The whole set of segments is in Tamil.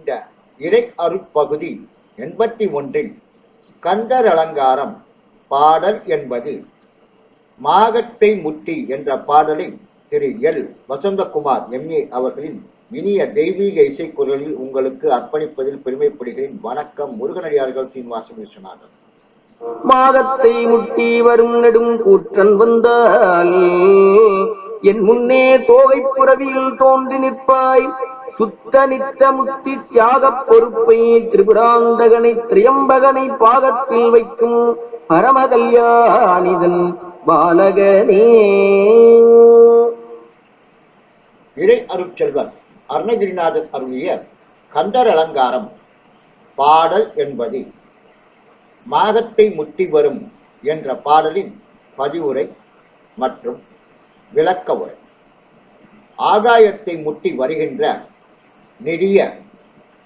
இந்த இறை அருட்பகுதி எண்பத்தி ஒன்றில் கந்தர் அலங்காரம் பாடல் என்பது மாகத்தை முட்டி என்ற பாடலை திரு எல். வசந்தகுமார் எம்ஏ அவர்களின் இனிய தெய்வீக இசைக்குரலில் உங்களுக்கு அர்ப்பணிப்பதில் பெருமைப்படுகிறேன். வணக்கம் முருகனடியார்கள் சீனிவாசன் விஸ்வநாதன் மாகத்தை முட்டி வரும் நெடும் கூற்றன் வந்தால் என் முன்னே தோகை புறவியில் தோன்றி நிற்பாய். சுத்த நித்த முத்தி தியாகப் பொறுப்பை திரிபுராந்தகனை திரியம்பகனை பாகத்தில் வைக்கும் பரம கல்யாணிதன் பாலகனே. இறை அருட்செல்வர் அருணகிரிநாதன் அருளிய கந்தர் அலங்காரம் பாடல் என்பது மாகத்தை முட்டி வரும் என்ற பாடலின் பதிவுரை மற்றும் விளக்க உரை. ஆகாயத்தை முட்டி வருகின்ற நெடிய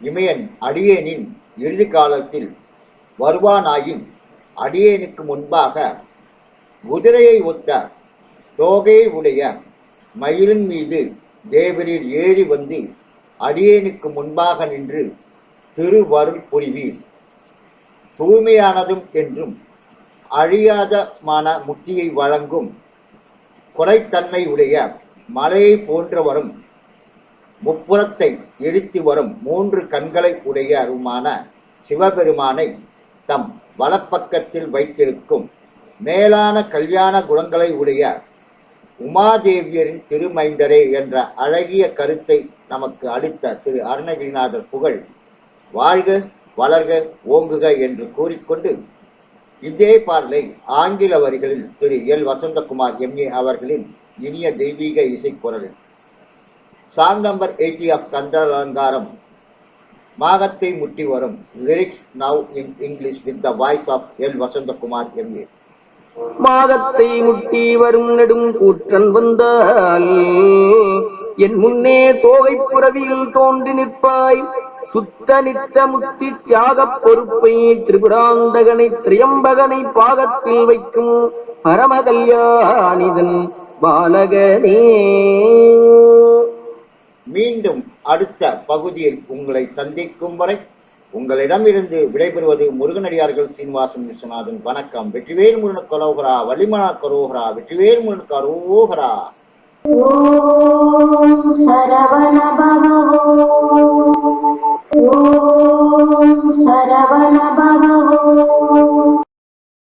இமயன் அடியேனின் இறுதி காலத்தில் வருவானாயின் அடியேனுக்கு முன்பாக குதிரையை ஒத்த தோகையை உடைய மயிலின் மீது தேவரீர் ஏறி வந்து அடியேனுக்கு முன்பாக நின்று திருவருள் புரிவீர். தூய்மையானதும் என்றும் அழியாத மன முக்தியை வழங்கும் குறைத்தன்மை உடைய மலையை போன்ற வரும் முப்புறத்தை எரித்து வரும் மூன்று கண்களை உடையருமான சிவபெருமானை தம் வலப்பக்கத்தில் வைத்திருக்கும் மேலான கல்யாண குணங்களை உடைய உமாதேவியரின் திருமைந்தரே என்ற அழகிய கருத்தை நமக்கு அளித்த திரு அருணகிரிநாதர் புகழ். வாழ்க வளர்க ஓங்குக என்று கூறிக்கொண்டு இதே பாடலை ஆங்கில வரிகளில் திரு எல். வசந்தகுமார் எம்ஏ அவர்களின் இனிய தெய்வீக இசைக்குரலில் song number eighty of Kandhalankaram மாகத்தை முட்டி வரும் lyrics now in English with the voice of L. Vasanthakumar MA மாகத்தை முட்டி வரும் நெடும் கூற்றன் வந்தால் என் முன்னே தோகை புறவியில் தோன்றி நிற்பாய் சுத்த நித்த முத்தி தியாகப் பொறுப்பை திரிபுராந்தகனை திரியம்பகனை பாகத்தில் வைக்கும் பரம கல்யாணிதன் பாலகனே. மீண்டும் அடுத்த பகுதியில் உங்களை சந்திக்கும் வரை உங்களிடமிருந்து விடைபெறுவது முருகனடியார்கள் சீனிவாசன் விஸ்வநாதன். வணக்கம். வெற்றிவேல் முருகன் கரோகரா வலிமனா கரோகரா வெற்றிவேல் முருகன் கரோகரா. சரவண